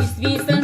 İsviçren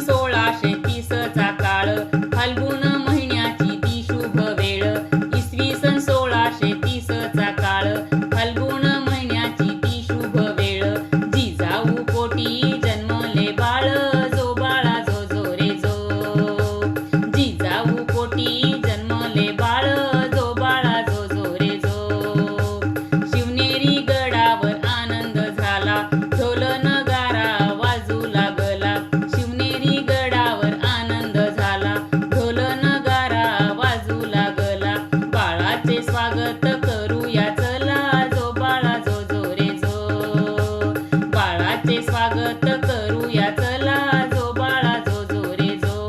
देवाचे स्वागत करूया. चला जो बाळा जो जो. रे जो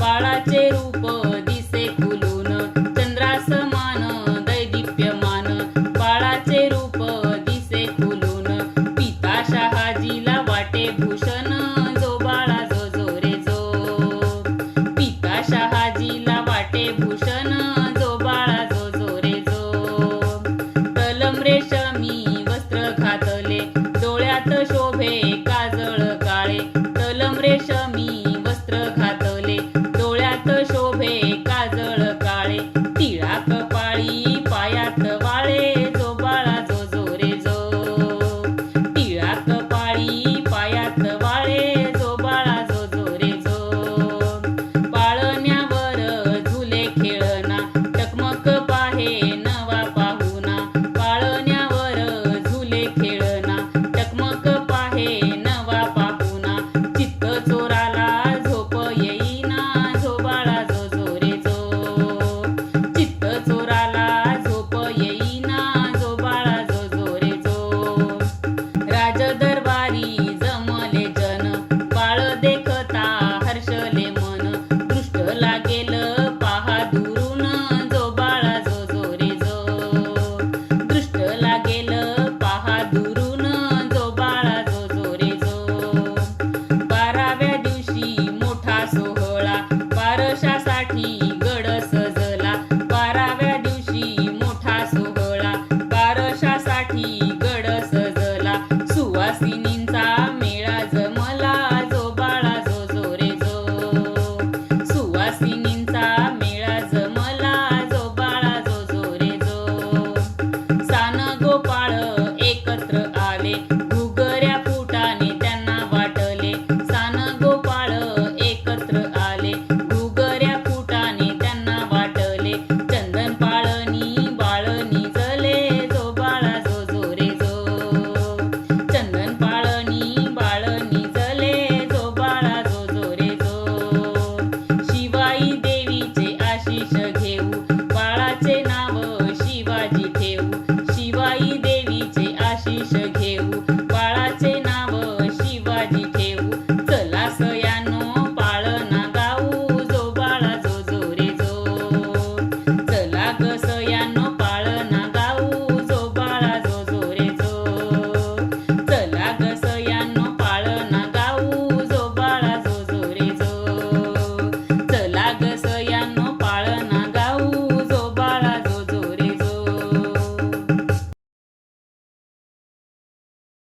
बाळाचे रूप दिसे खुलून. बाळाचे रूप दिसे खुलून. पिता शहाजीला वाटे भूषण जो बाळा जो जो रे जो. पिता शहाजीला वाटे भूषण so